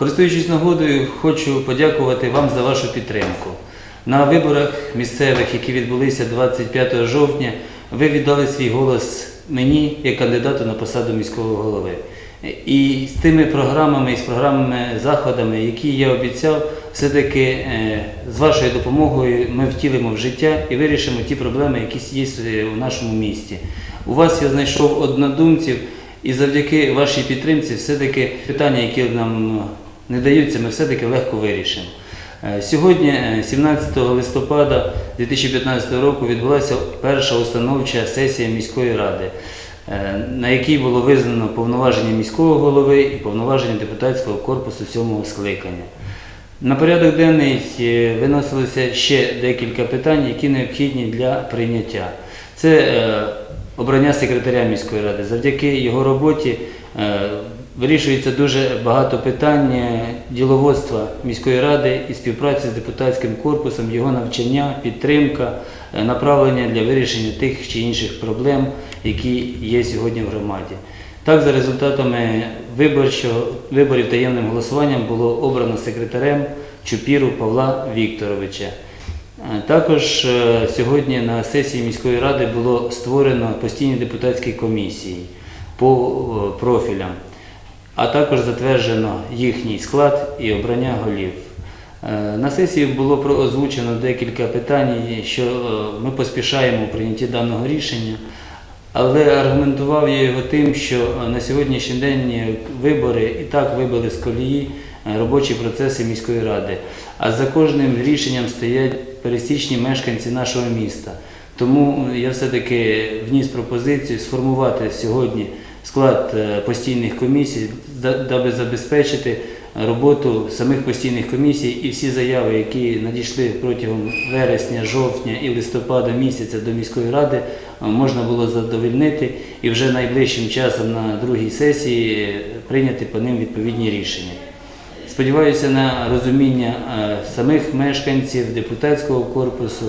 Користуючись нагодою, хочу подякувати вам за вашу підтримку. На виборах місцевих, які відбулися 25 жовтня, ви віддали свій голос мені як кандидату на посаду міського голови. І з тими програмами і з програмами заходами, які я обіцяв, все-таки е, з вашою допомогою ми втілимо в життя і вирішимо ті проблеми, які є в нашому місті. У вас я знайшов однодумців, і завдяки вашій підтримці, все-таки питання, які нам не даються, ми все-таки легко вирішимо. Е, Сьогодні, е, 17 листопада 2015 року, відбулася перша установча сесія міської ради, е, на якій було визнано повноваження міського голови і повноваження депутатського корпусу сьомого скликання. На порядок денний е, виносилося ще декілька питань, які необхідні для прийняття. Це е, обрання секретаря міської ради. Завдяки його роботі е, вирішується дуже багато питань е, діловодства міської ради і співпраці з депутатським корпусом, його навчання, підтримка, е, направлення для вирішення тих чи інших проблем, які є сьогодні в громаді. Так, за результатами виборчого, виборів таємним голосуванням було обрано секретарем Чупіру Павла Вікторовича. Е, Також е, сьогодні на сесії міської ради було створено постійні депутатські комісії по е, профілям, а також затверджено їхній склад і обрання голів. На сесії було озвучено декілька питань, що ми поспішаємо у прийнятті даного рішення. Але аргументував я його тим, що на сьогоднішній день вибори і так вибили з колії робочі процеси міської ради. А за кожним рішенням стоять пересічні мешканці нашого міста. Тому е, я все-таки вніс пропозицію сформувати сьогодні склад е, постійних комісій, да- даби забезпечити роботу самих постійних комісій і всі заяви, які надійшли протягом вересня, жовтня і листопада місяця до міської ради, е, можна було задовольнити і вже найближчим часом на другій сесії прийняти по ним відповідні рішення. Сподіваюся на розуміння е, самих мешканців депутатського корпусу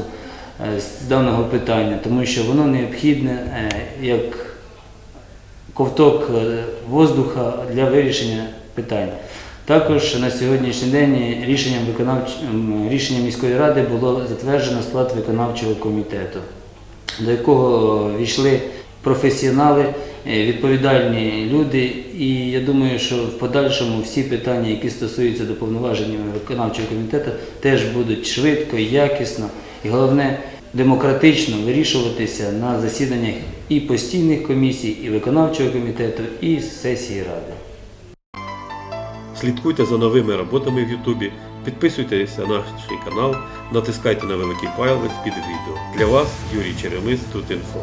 е, з даного питання, тому що воно необхідне е, як ковток воздуха для вирішення питань. Також на сьогоднішній день рішенням, виконавч- рішенням міської ради було затверджено склад виконавчого комітету, до якого війшли професіонали, відповідальні люди. І я думаю, що в подальшому всі питання, які стосуються до повноважень виконавчого комітету, теж будуть швидко, якісно і головне демократично вирішуватися на засіданнях і постійних комісій, і виконавчого комітету, і сесії ради. Слідкуйте за новими роботами в Ютубі, підписуйтесь на наш канал, натискайте на великий палець під відео. Для вас Юрій Черемис тут інфо.